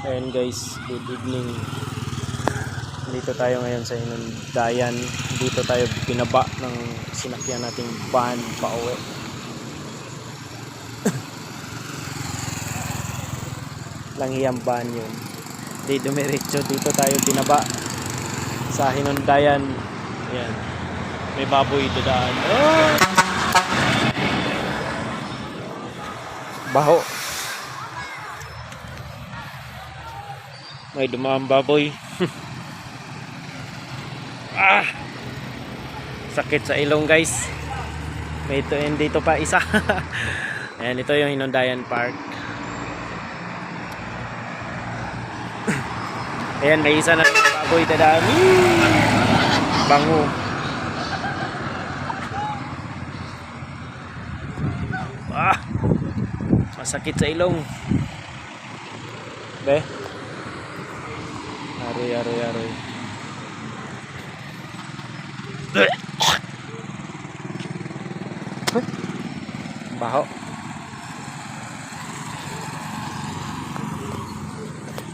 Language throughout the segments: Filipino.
Ayan guys, good evening. Dito tayo ngayon sa Inundayan. Dito tayo pinaba ng sinakyan nating van pa uwi. Langhiyang van yun. Di dumiretso. Dito tayo binaba sa Hinundayan. Ayan. May baboy dadaan. Oh! Baho. May dumaan baboy. ah! Sakit sa ilong guys. May ito and dito pa isa. Ayan, ito yung Hinundayan Park. Ayan, may isa na baboy dadaan. Bango. Ah! Masakit sa ilong. Be? Aroy, aroy, aroy. Baho.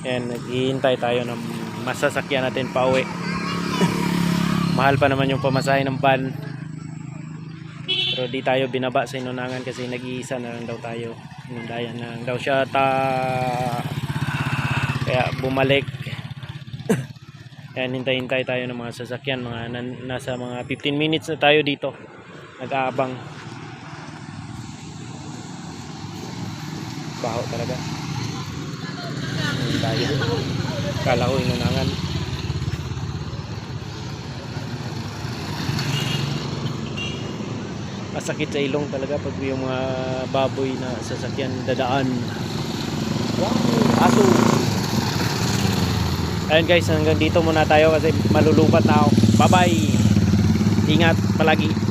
Yan, naghihintay tayo ng masasakyan natin pa uwi. Mahal pa naman yung pamasahe ng van. Pero di tayo binaba sa inunangan kasi nag-iisa na lang daw tayo. Inundayan na lang daw siya ta kaya bumalik. Kaya hintay-hintay tayo ng mga sasakyan, mga nan- nasa mga 15 minutes na tayo dito. Nag-aabang. Baho talaga. Ayun tayo. Kala ko inunangan. Masakit sa ilong talaga pag yung mga baboy na sasakyan dadaan. Wow, aso. Ayun guys, hanggang dito muna tayo kasi malulupat na ako. Bye-bye. Ingat palagi.